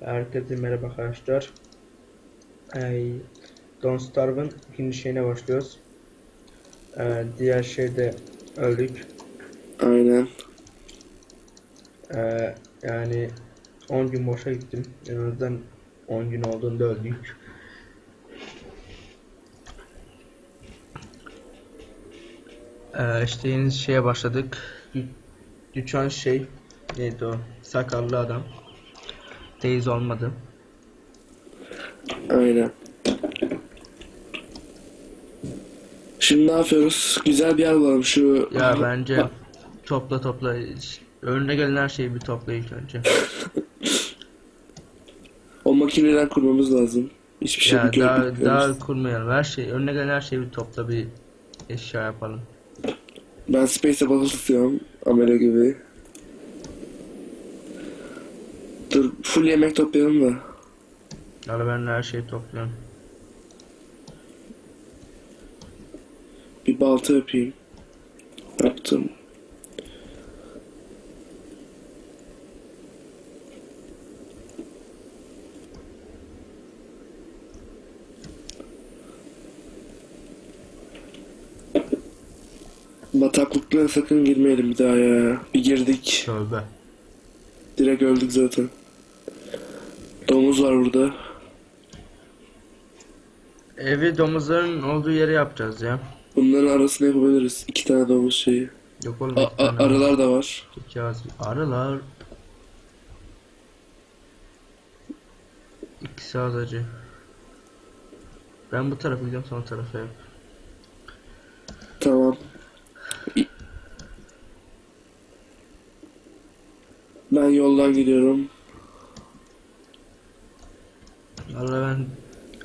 Herkese merhaba arkadaşlar. Ay, Don't Starve'ın ikinci şeyine başlıyoruz. Ee, diğer şeyde öldük. Aynen. Ee, yani 10 gün boşa gittim. En azından 10 gün olduğunda öldük. Ee, işte yeni şeye başladık. Gü- Güçen şey neydi o? Sakallı adam. Teyze olmadı. Aynen. Şimdi ne yapıyoruz? Güzel bir yer bulalım şu. Ya bence topla topla. Önüne gelen her şeyi bir topla ilk önce. O makineden kurmamız lazım. Hiçbir şey ya daha, görmüyoruz. daha kurmayalım. Her şey, önüne gelen her şeyi bir topla bir eşya yapalım. Ben Space'e basılı tutuyorum. Amele gibi. Dur full yemek toplayalım da. Yani ben her şeyi topluyorum. Bir balta yapayım. Yaptım. Bataklıklara sakın girmeyelim bir daha ya. Bir girdik. Tövbe. Direkt öldük zaten. Domuz var burada. Evi domuzların olduğu yere yapacağız ya. Bunların arasını yapabiliriz. İki tane domuz şeyi. Yok oğlum. A- iki a- tane arılar da var. İki ağız. Arılar. İkisi az acı. Ben bu tarafa gidiyorum son tarafa yap. Tamam. Ben yoldan gidiyorum. Valla ben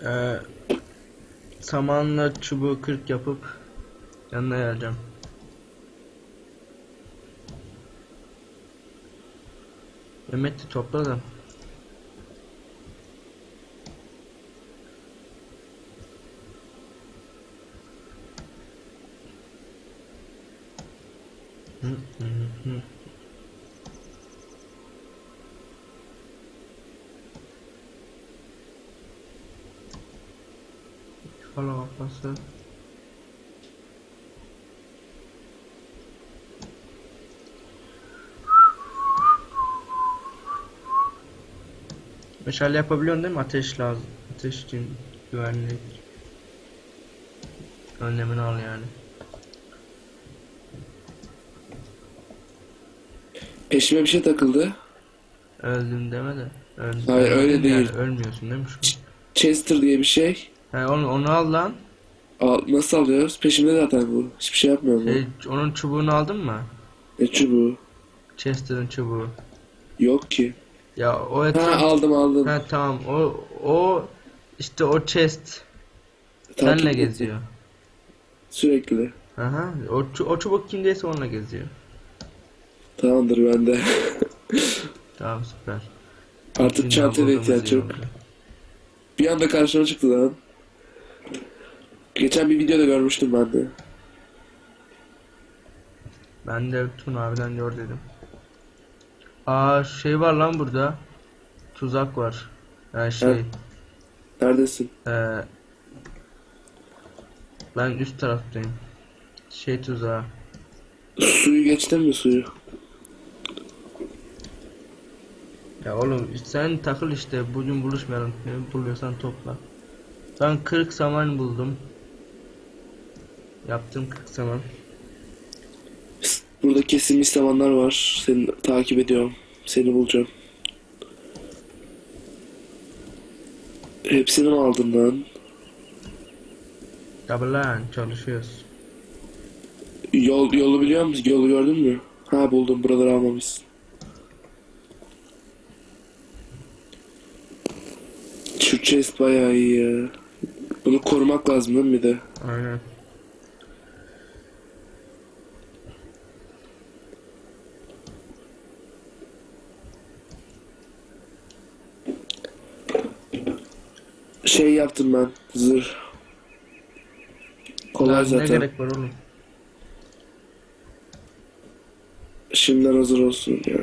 eee samanla çubuğu kırk yapıp yanına geleceğim. Mehmet de topla Falan kafası. Meşale yapabiliyorsun değil mi? Ateş lazım. Ateş için güvenlik. Önlemini al yani. Peşime bir şey takıldı. Öldüm deme de. Öldüm. Hayır, öyle yani, değil. Ölmüyorsun değil mi şu an? Chester diye bir şey. He onu, onu al lan. Al, nasıl alıyoruz? Peşimde zaten bu. Hiçbir şey yapmıyorum Şey, onun çubuğunu aldın mı? Ne çubuğu? Chester'ın çubuğu. Yok ki. Ya o Ha etraf... aldım aldım. Ha tamam o o işte o chest Takip senle ettim. geziyor. Sürekli. Aha o, o çubuk kimdeyse onunla geziyor. Tamamdır bende. Tamam süper. Artık çantaya ihtiyaç yok. Bir anda karşıma çıktı lan. Geçen bir videoda görmüştüm ben de. Ben de Tun abiden gör dedim. Aa şey var lan burada. Tuzak var. Yani şey. Ha. Neredesin? eee, ben üst taraftayım. Şey tuzağı. Suyu geçtin mi suyu? Ya oğlum sen takıl işte bugün buluşmayalım. Ne buluyorsan topla. Ben 40 saman buldum. Yaptım 40 saman. Burada kesilmiş zamanlar var. Seni takip ediyorum. Seni bulacağım. Hepsini mi aldın lan? Tabi lan çalışıyoruz. Yol, yolu biliyor musun? Yolu gördün mü? Ha buldum. Buraları almamışsın. Şu chest bayağı iyi ya. Bunu korumak lazım değil mi bir de? Aynen. şey yaptım ben. Zırh. Kolay zaten. Ne gerek var oğlum? Şimdiden hazır olsun ya.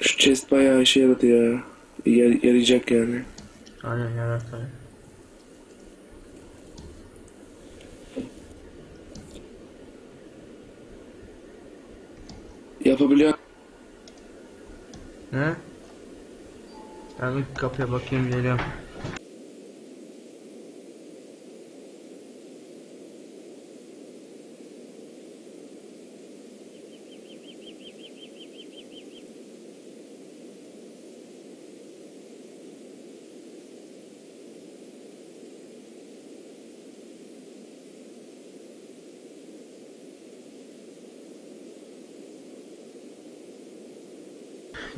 Şu chest bayağı işe yaradı ya. Yar yarayacak yani. Aynen yarar tabii. Yapabiliyor. Ne? Ben bir kapıya bakayım geliyorum.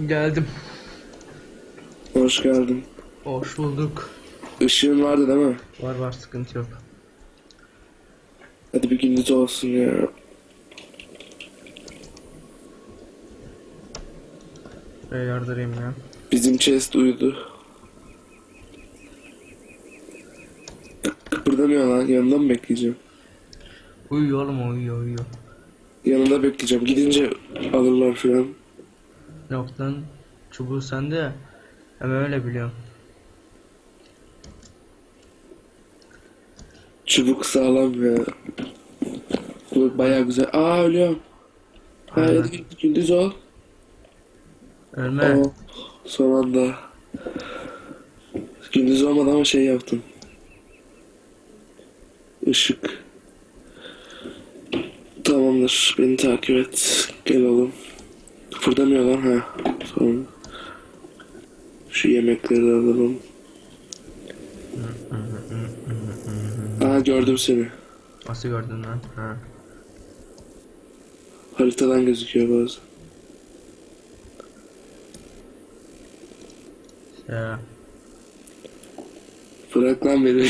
Geldim. Hoş geldin. Hoş bulduk. Işığın vardı değil mi? Var var sıkıntı yok. Hadi bir gündüz olsun ya. Şuraya yardırayım ya. Bizim chest uyudu. Kıpırdamıyor lan. Yanında mı bekleyeceğim? Uyuyor oğlum uyuyor uyuyor. Yanında bekleyeceğim. Gidince alırlar falan. Yok lan çubuğu sende. Hemen öyle biliyorum. Çubuk sağlam ya. Bu bayağı güzel. Aa ölüyorum. Ha, Aynen. hadi gündüz ol. Ölme. Oh, son anda. Gündüz olmadı ama şey yaptım. Işık. Tamamdır. Beni takip et. Gel oğlum. Kıpırdamıyor lan ha. Tamam. Şu yemekleri de alalım. Aa gördüm seni. Nasıl gördün lan? Ha. Haritadan gözüküyor bazen. Ya. Bırak lan beni.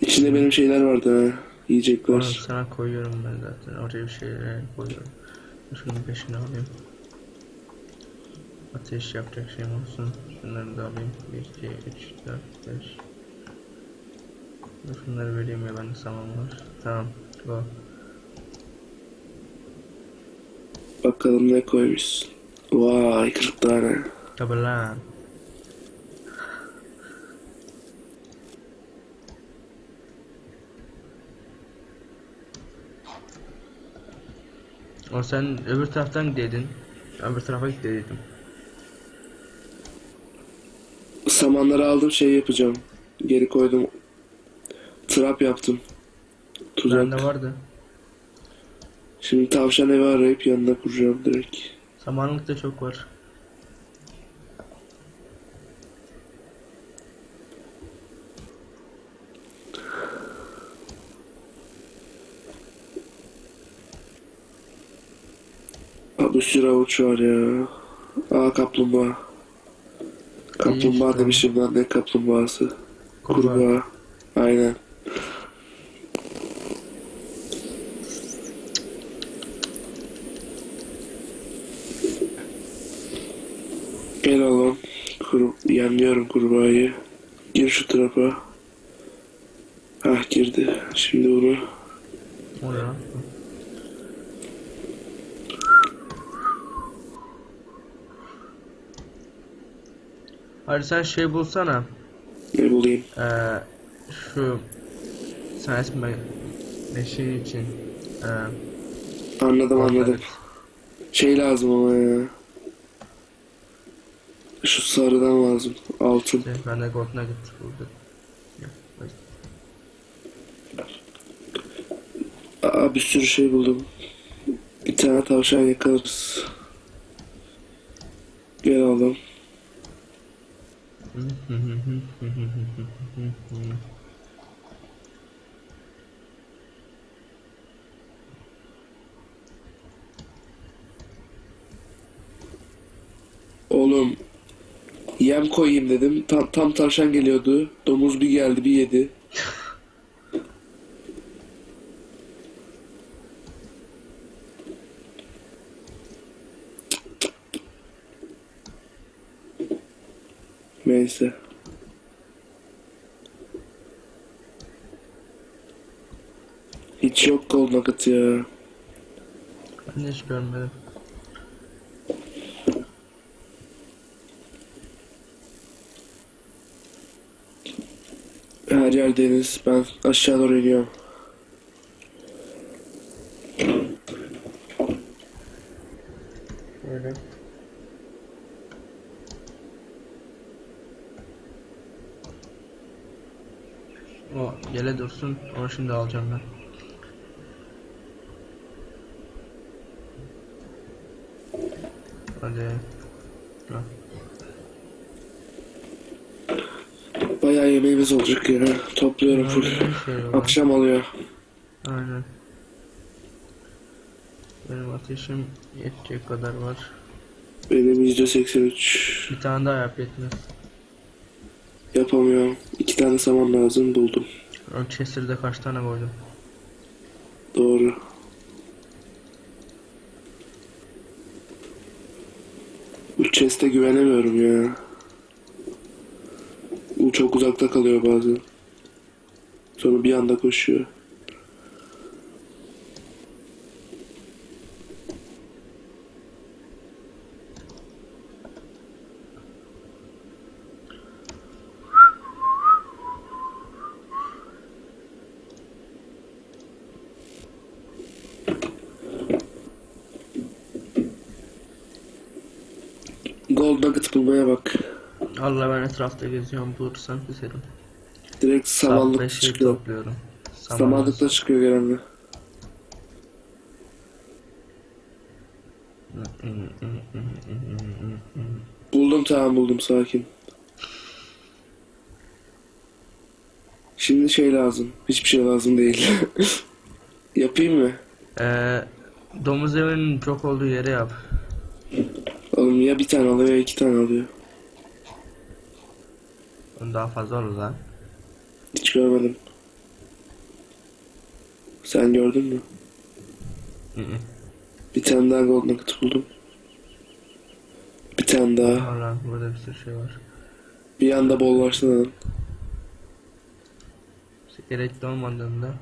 İçinde benim şeyler vardı ha. Onu Yiyecekler. sana koyuyorum ben zaten. Oraya bir şeyler koyuyorum. Şunun peşine alayım. Ateş yapacak şeyim olsun. Şunları da alayım. 1, 2, 3, 4, 5. Dur Şunları vereyim ya bende saman var. Tamam. Go. Bakalım ne koymuşsun. Vay 40 tane. Tabi lan. O sen öbür taraftan gideydin. Öbür tarafa git dediydim. Samanları aldım şey yapacağım. Geri koydum. Trap yaptım. Tuzak. Bende vardı. Şimdi tavşan evi arayıp yanına kuracağım direkt. Samanlık da çok var. Avuç var ya. Aa kaplumbağa. Kaplumbağa İyi işte. demişim lan ne kaplumbağası. Kurbağa. Kurbağa. Aynen. Gel oğlum. Kur yemliyorum kurbağayı. Gir şu trapa. Hah girdi. Şimdi bunu O ne Hadi sen şey bulsana. ne bulayım? Ee, şu sen ismi meşin için. Ee, Anladım anladım. Şey lazım ama ya. Şu sarıdan lazım. Altın. Şey, ben de gold nugget buldum. Aa bir sürü şey buldum. Bir tane tavşan yakalarız. Gel oğlum. Oğlum yem koyayım dedim. Tam, tam tavşan geliyordu. Domuz bir geldi bir yedi. neyse. Hiç yok gold nugget ya. Ben hiç görmedim. Her yer deniz. Ben aşağı doğru iniyorum. Şimdi alacağım ben. Hadi. Ha. Bayağı yemeğimiz olacak ya. Topluyorum full. Şey? Akşam oluyor. Aynen. Benim ateşim yetecek kadar var. Benim %83. Bir tane daha yap yetmez. Yapamıyorum. İki tane saman lazım buldum. Chester'da kaç tane koydum? Doğru. Bu chest'e güvenemiyorum ya. Bu çok uzakta kalıyor bazen. Sonra bir anda koşuyor. Gold nugget bulmaya bak. Allah ben etrafta geziyorum bulursan keserim. Direkt samanlık şey çıkıyor. topluyorum. Saman- Samanlıkta çıkıyor genelde. Buldum tamam buldum sakin. Şimdi şey lazım. Hiçbir şey lazım değil. Yapayım mı? Ee, domuz evinin çok olduğu yere yap. Oğlum ya bir tane alıyor ya iki tane alıyor. Onun daha fazla olur lan. Hiç görmedim. Sen gördün mü? Hı hı. Bir tane daha gold nugget buldum. Bir tane daha. Allah burada bir sürü şey var. Bir anda bollaşsana. Gerekli olmadığında.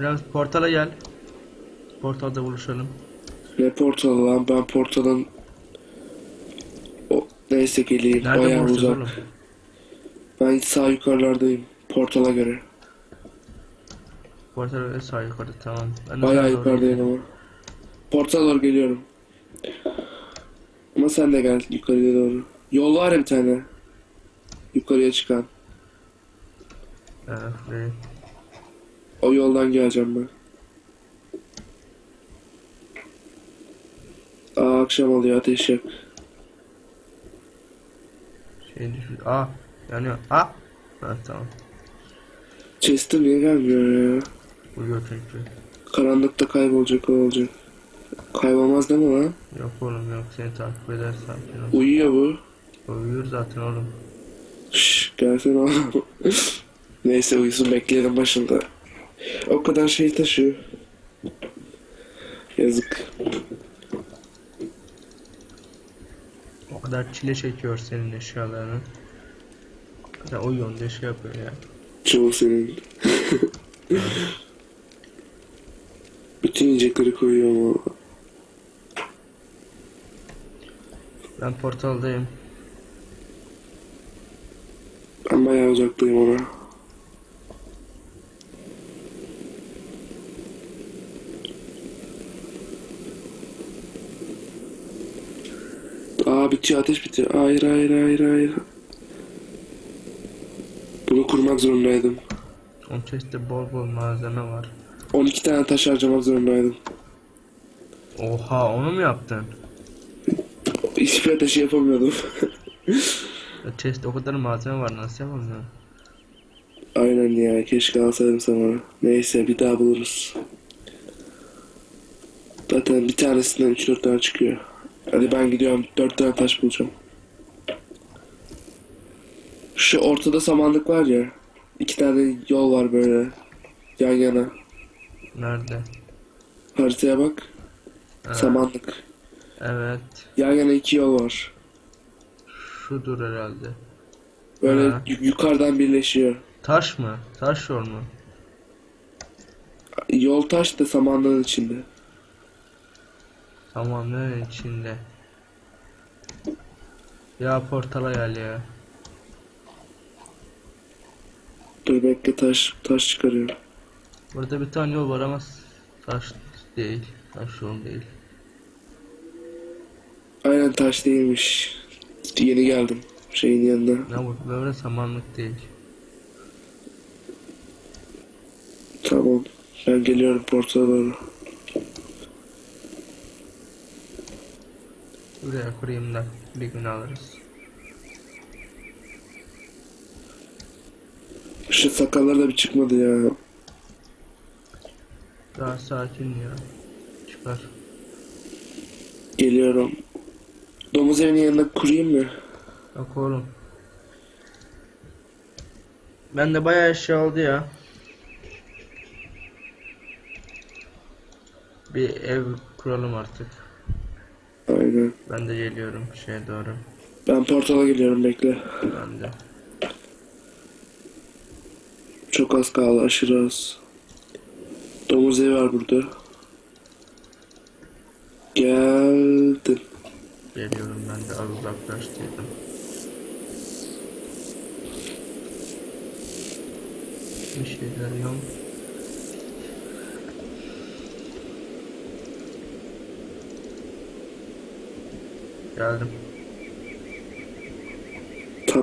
Biraz portala gel. Portalda buluşalım. Ne portalı lan? Ben portalın... O, neyse geleyim. Nerede Bayağı buluşacağız uzak. oğlum? Ben sağ yukarılardayım. Portala göre. Portal öyle sağ yukarı tamam. Ben de Bayağı doğru yukarıdayım gidiyorum. ama. Portala doğru geliyorum. Ama sen de gel yukarıya doğru. Yol var ya bir tane. Yukarıya çıkan. Evet, burayı. O yoldan geleceğim ben. Aa akşam oluyor ateş yak. Şey düşür. Aa yanıyor. Aa. Ha tamam. Chester niye gelmiyor ya? Uyuyor çünkü. Karanlıkta kaybolacak o olacak. Kaybolmaz değil mi lan? Yok oğlum yok seni takip eder sakin ol. Uyuyor bu. Uyuyor zaten oğlum. Şşş gelsene oğlum. Neyse uyusun bekleyelim başında. O kadar şey taşıyor. Yazık. O kadar çile çekiyor senin eşyalarını. Sen uyuyorsun diye şey yapıyor ya. Çoğu senin. Bütün yiyecekleri koyuyor ama. Ben portaldayım. Ben bayağı uzaktayım ona. Bitiyor ateş bitiyor. Hayır hayır hayır hayır. Bunu kurmak zorundaydım. Onun chest'te bol bol malzeme var. 12 tane taş harcamak zorundaydım. Oha onu mu yaptın? Hiçbir ateşi yapamıyordum. Ya chest'te o kadar malzeme var nasıl yapamıyorsun? Aynen ya keşke alsaydım sana. Neyse bir daha buluruz. Zaten bir tanesinden 3-4 tane çıkıyor. Hadi ben gidiyorum 4 tane taş bulacağım. Şu ortada samanlık var ya. iki tane yol var böyle. Yan yana. Nerede? Haritaya bak. Ha, Samanlık. Evet. Yan yana iki yol var. Şudur herhalde. Böyle Ha. yu- yukarıdan birleşiyor. Taş mı? Taş yol mu? Yol taş da samanlığın içinde. Tamamen içinde. Ya portala gel ya. Dur bekle taş taş çıkarıyorum. Burada bir tane yol var ama taş değil. Taş yol değil. Aynen taş değilmiş. Yeni geldim şeyin yanına. Ne bu böyle samanlık değil. Tamam. Ben geliyorum portala doğru. Buraya kurayım da bir gün alırız. Şu sakallar da bir çıkmadı ya. Daha sakin ya. Çıkar. Geliyorum. Domuz evinin yanına kurayım mı? Bak oğlum. Ben de bayağı eşya oldu ya. Bir ev kuralım artık. Ben de geliyorum şeye doğru. Ben portala geliyorum bekle. Ben de. Çok az kaldı aşırı az. Domuz evi var burada. Geldim. Geliyorum ben de az uzaklaştıydım. Bir şeyler yok. Geldim. Tam.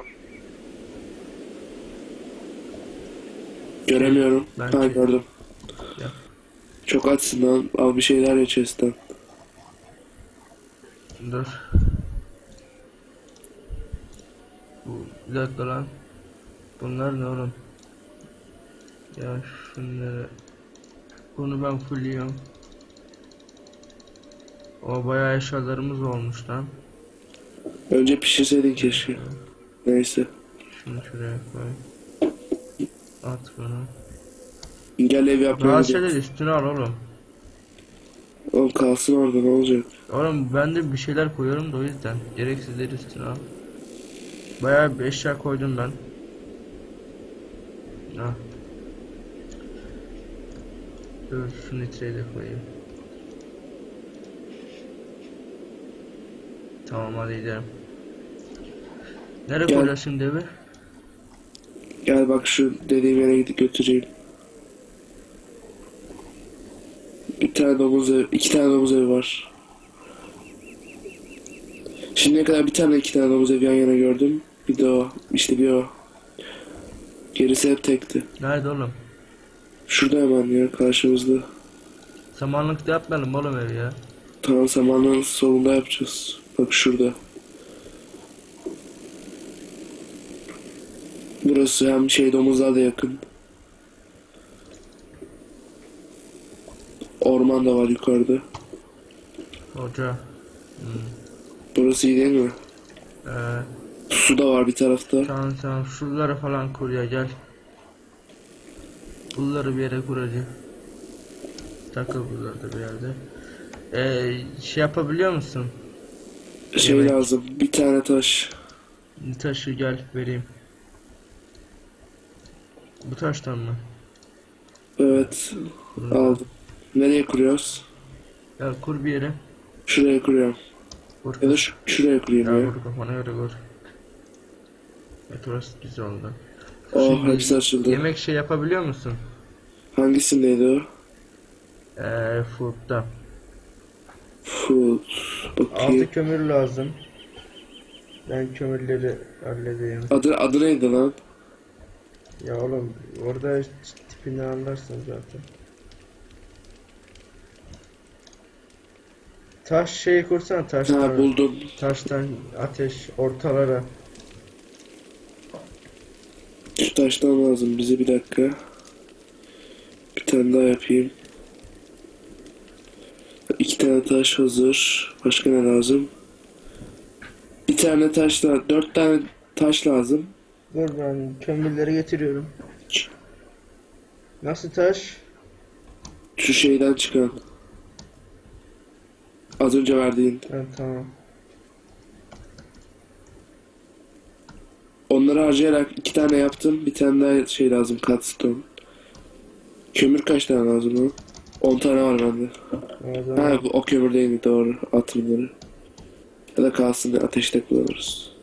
Göremiyorum. Ben ha çek- gördüm. Ya. Çok açsın lan. Al bir şeyler ye chest'ten. Dur. Bu bir dakika lan. Bunlar ne oğlum? Ya şunları bunu ben fullliyorum. O bayağı eşyalarımız olmuş lan. Önce pişirseydin keşke. Neyse. Şunu şuraya koy. At bunu. Gel ev yapmaya Bazı gidelim. şeyler üstüne al oğlum. Oğlum kalsın orada ne olacak? Oğlum ben de bir şeyler koyuyorum da o yüzden. Gereksizleri üstüne al. Bayağı bir eşya koydum ben. Ah. Dur şu nitreyi de koyayım. Tamam hadi gidelim. Nereye Gel. evi? Gel bak şu dediğim yere gidip götüreyim. Bir tane domuz ev, iki tane domuz evi var. Şimdiye kadar bir tane iki tane domuz evi yan yana gördüm. Bir de o, işte bir o. Gerisi hep tekti. Nerede oğlum? Şurada hemen ya karşımızda. Samanlıkta yapmayalım oğlum evi ya. Tamam samanlığın solunda yapacağız. Bak şurada. Burası hem şey domuzluğa da yakın. Orman da var yukarıda. Hoca. Burası iyi değil mi? Ee, Su da var bir tarafta. Tamam tamam şuraları falan kur ya gel. Bunları bir yere kur hadi. Takıl buralarda bir yerde. Ee, şey yapabiliyor musun? Şey yemek. lazım. Bir tane taş. Taşı gel vereyim. Bu taştan mı? Evet. Aldım. Nereye kuruyoruz? Gel kur bir yere. Şuraya kuruyorum. Kur. Ya da şu- şuraya kurayım Ya ya. kur kafana göre kur. Evet orası güzel oldu. Oh Şimdi hepsi açıldı. Yemek şey yapabiliyor musun? Hangisindeydi o? Eee food'da. Food. Bakayım. Altı kömür lazım. Ben kömürleri halledeyim. Adı, adı neydi lan? Ya oğlum orada tipini anlarsın zaten. Taş şey kursan taştan. Ha buldum. Taştan ateş ortalara. Şu taştan lazım bize bir dakika. Bir tane daha yapayım. İki tane taş hazır. Başka ne lazım? Bir tane taş da dört tane taş lazım. Ben kömürleri getiriyorum. Nasıl taş? Şu şeyden çıkan. Az önce verdiğin. Ha, tamam. Onları harcayarak iki tane yaptım. Bir tane daha şey lazım. Cutstone. Kömür kaç tane lazım lan? 10 tane var bende. Zaman Ha bu o kömür değil mi? Doğru. Atın bunları. Ya da kalsın ateşte kullanırız.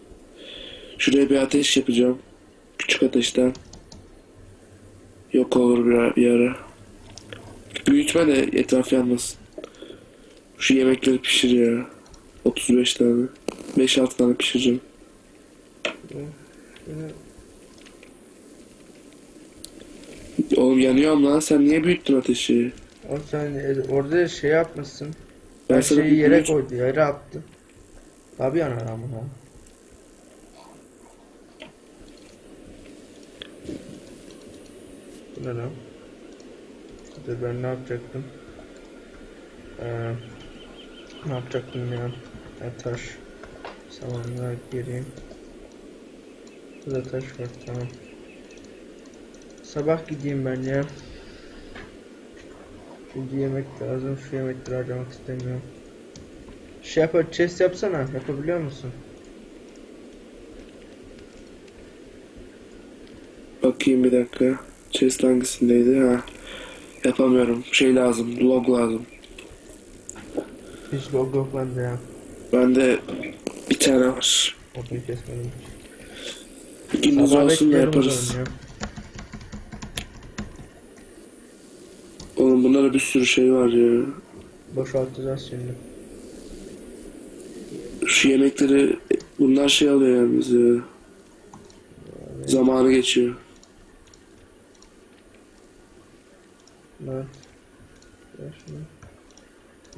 Şuraya bir ateş yapacağım. Küçük ateşten. Yok olur bir, ara- bir ara. Büyütme de etraf yanmasın. Şu yemekleri pişir ya. 35 tane. 5-6 tane pişireceğim. Oğlum yanıyorum lan. Sen niye büyüttün ateşi? o sen orada şey yapmışsın. Ben Her şeyi yere büyüt- koydu, yere attı. Tabii yanar ama Bu ne lan? Dur ben ne yapacaktım? Ee, ne yapacaktım ya? Ha, taş. Samanlığa gireyim. Burada taş var tamam. Sabah gideyim ben ya. Şimdi yemek lazım. Şu yemekleri harcamak istemiyorum. Şey yap, chest yapsana. Yapabiliyor musun? Bakayım bir dakika. Chest hangisindeydi? Ha. Yapamıyorum. Şey lazım. Log lazım. Hiç log yok bende ya. Bende bir tane var. Odunu kesmedim. Gündüz Sabah olsun da yaparız. ya. Oğlum bunlara bir sürü şey var ya. Boşaltacağız şimdi. Şu yemekleri bunlar şey alıyor yalnız ya. Zamanı geçiyor. Ver şunu.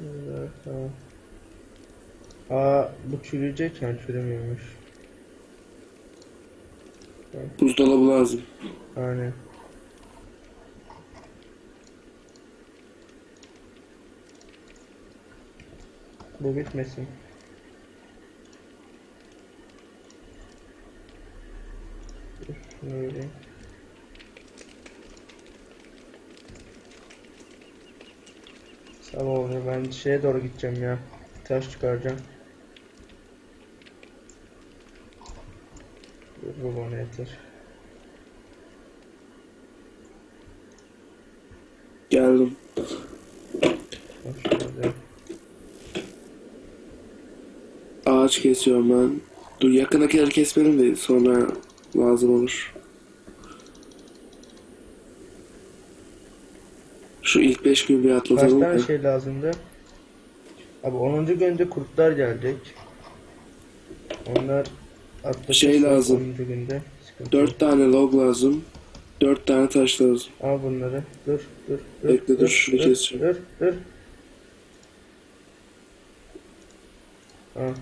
Evet, tamam. Aa bu çürüyecek yani çürümüyormuş. Buzdolabı lazım. Aynen. Bu bitmesin. Dur, Sabah oluyor ben şeye doğru gideceğim ya. Taş çıkaracağım. Bu bana yeter. Geldim. Ağaç kesiyorum ben. Dur yakındakileri kesmedim de sonra lazım olur. Şu ilk beş gün bir Kaç atlatalım tane da. şey lazımdı? Abi 10. günde kurtlar gelecek. Onlar atlatırsak Şey lazım. 10. günde. Sıkıntı yok. Dört tane log lazım. Dört tane taş lazım. Al bunları. Dur dur dur. Bekle, dur, şunu dur, keseceğim. Dur dur. Al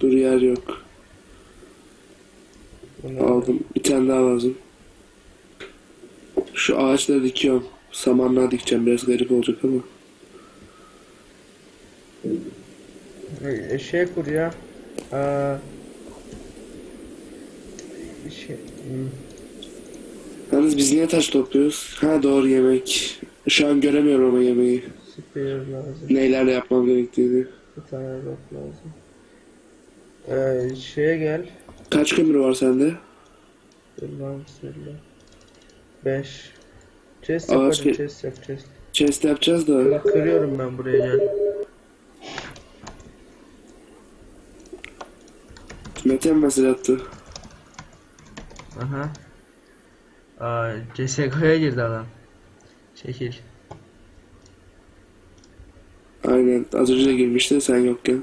Dur yer yok. bunları. Aldım. Bir tane daha lazım. Şu ağaçları dikiyorum. Samanlığa dikeceğim. Biraz garip olacak ama. E, şey kur ya. Aa, şey, hmm, Yalnız biz niye taş topluyoruz? Ha doğru yemek. Şu an göremiyorum ama yemeği. spear lazım. Neylerle yapmam gerektiğini. Bir tane rock lazım. Ee, şeye gel. Kaç kömür var sende? Dur lan bismillah. 5. Chest Ağaç yaparım, ke- chest yap, chest. Chest yapacağız da. Bak kırıyorum ben buraya gel. Mete mi mesaj attı? Aha. Aa, CSGO'ya girdi adam. Çekil. Aynen. Az önce de girmişti sen yokken.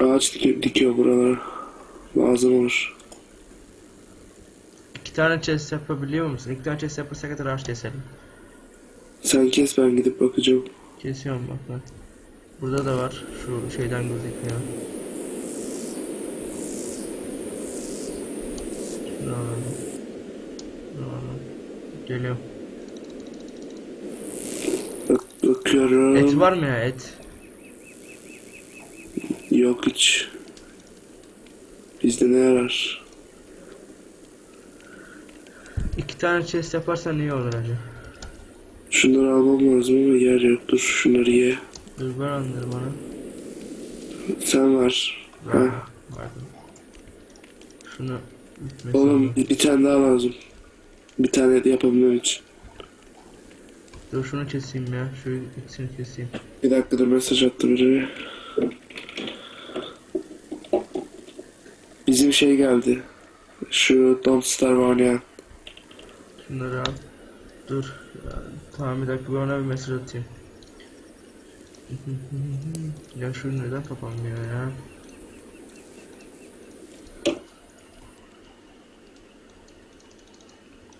Ağaç dikiyor, dikiyor buralara. Lazım olur. Tane chest yapabiliyor musun? İki tane chest yaparsak kadar ağaç keselim. Sen kes ben gidip bakacağım. Kesiyorum bak ben. Burada da var. Şu şeyden gözüküyor. Şunu alalım. Şunu alalım. Geliyorum. Bak, bakıyorum. Et var mı ya et? Yok hiç. Bizde ne yarar? İki tane chest yaparsan iyi olur hacı. Şunları almam lazım ama yer yok. Dur şunları ye. Dur ver onları bana. Sen var. Ha. Verdim. Şunu bitmesin. Oğlum bir tane daha lazım. Bir tane de yapabilmem için. Dur şunu keseyim ya. Şu ikisini keseyim. Bir dakika dur mesaj attı biri. Bizim şey geldi. Şu Don't Starve oynayan. Şunları al. Dur. Tamam bir dakika ben ona bir mesaj atayım. ya şu neden kapanmıyor ya?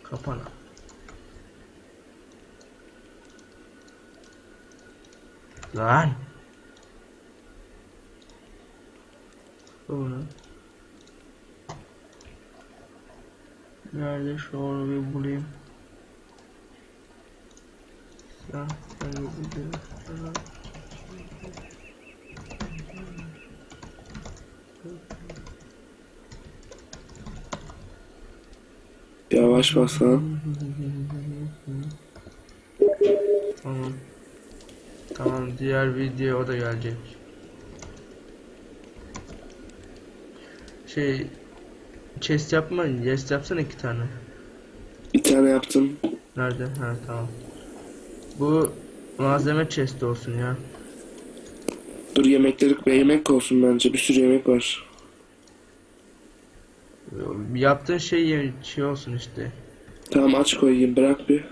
Kapana. Lan. Sonra. Nerede şu bir bulayım. Bulayım. Sana. Yavaş bassana. Tamam. Tamam diğer video o da gelecek. Şey chest yapma, chest yapsana iki tane. Bir tane yaptım. Nerede? Ha tamam. Bu malzeme chest olsun ya. Dur yemekleri ve yemek olsun bence. Bir sürü yemek var. Yaptığın şey şey olsun işte. Tamam aç koyayım bırak bir.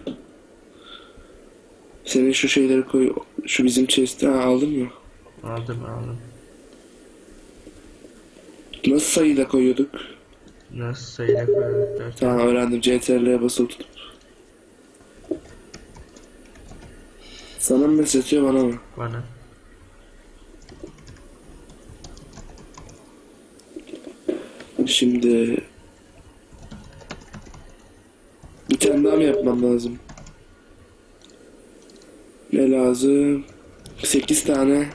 Senin şu şeyleri koy. Şu bizim chest'i ha, aldın mı? Aldım aldım. Nasıl sayıyla koyuyorduk? Nasıl sayıda derken. Tamam öğrendim. CTRL'ye basılı tutup. Sana mı mesaj atıyor bana mı? Bana. Şimdi bir tane daha mı yapmam lazım? Ne lazım? 8 tane.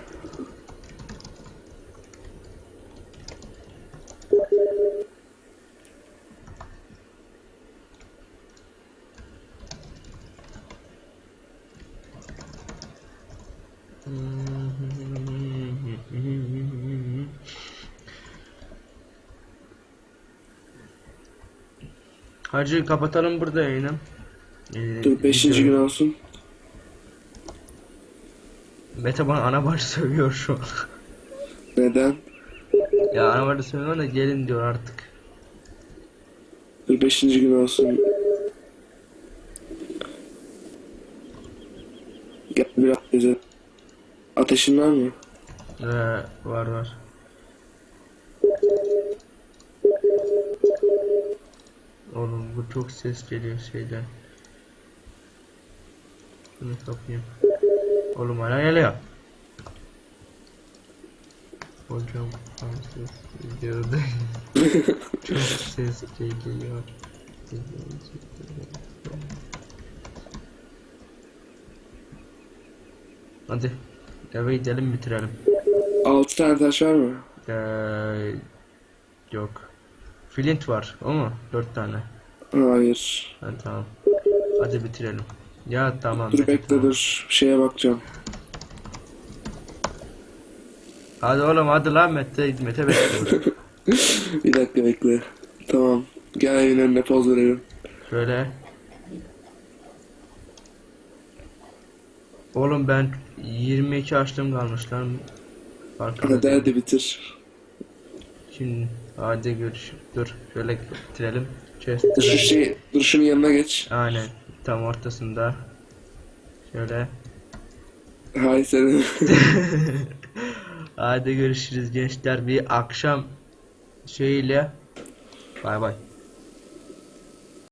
Hacı kapatalım burada yayını. Ee, Dur 5. video- gün olsun. Mete bana ana bacı sövüyor şu an. Neden? ya ana bacı sövüyor da gelin diyor artık. Dur 5. gün olsun. Gel biraz güzel. Ateşin var mı? Ee, var var. Oğlum bu çok ses geliyor şeyden. Şunu kapayım. Oğlum hala geliyor. Hocam ses videoda çok ses geliyor. Hadi eve gidelim bitirelim. 6 tane taş var mı? Ee, yok. Flint var o mu? Dört tane. Hayır. Ha, tamam. Hadi bitirelim. Ya tamam. Dur bekle tamam. dur. Şeye bakacağım. Hadi oğlum hadi lan Mete, Mete bekliyor. Bir dakika bekle. Tamam. Gel evin önüne poz verelim. Şöyle. Oğlum ben 22 açlığım kalmış lan. Farkında Hadi hadi bitir. Şimdi hadi görüş. Dur şöyle bitirelim. Chest. Dur şu şey, dur şunun yanına geç. Aynen. Tam ortasında. Şöyle. Hay senin. Hadi görüşürüz gençler. Bir akşam şeyiyle. Bay bay.